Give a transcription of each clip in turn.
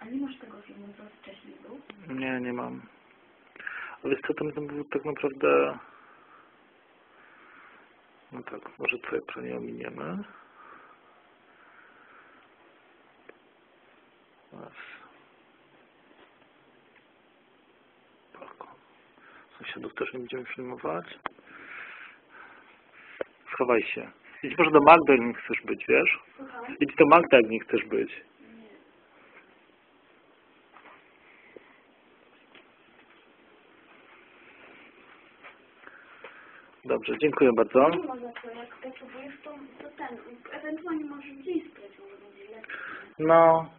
A nie masz tego filmu, co wcześniej był? Nie, nie mam. A wiesz co, ten, ten był tak naprawdę... No tak, może pro nie ominiemy. Sąsiadów też nie będziemy filmować. Schowaj się. Idź może do Magdy, jak nie chcesz być, wiesz? Idź do Magdy, jak nie chcesz być. Dobrze, dziękuję bardzo. Nie ma za co, jak potrzebujesz, to, to ten, ewentualnie możesz gdzieś sprać, może będzie lepiej. No,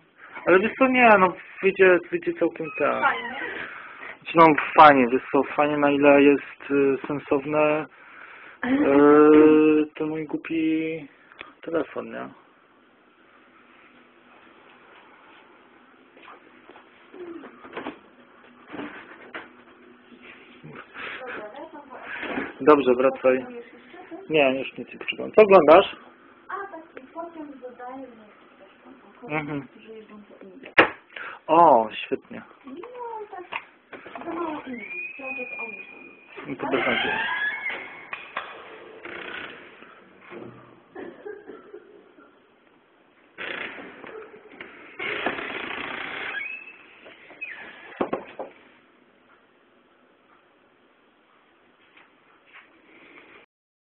ale wiesz co, nie, no wyjdzie, wyjdzie całkiem tak. Fajnie. No fajnie, wiesz co, fajnie na ile jest y, sensowne y, ten mój głupi telefon, nie? Dobrze, wracaj. Nie, już nic nie potrzebam. Co oglądasz? Tak, Mhm. O, świetnie. No, tak, to bez nadziei.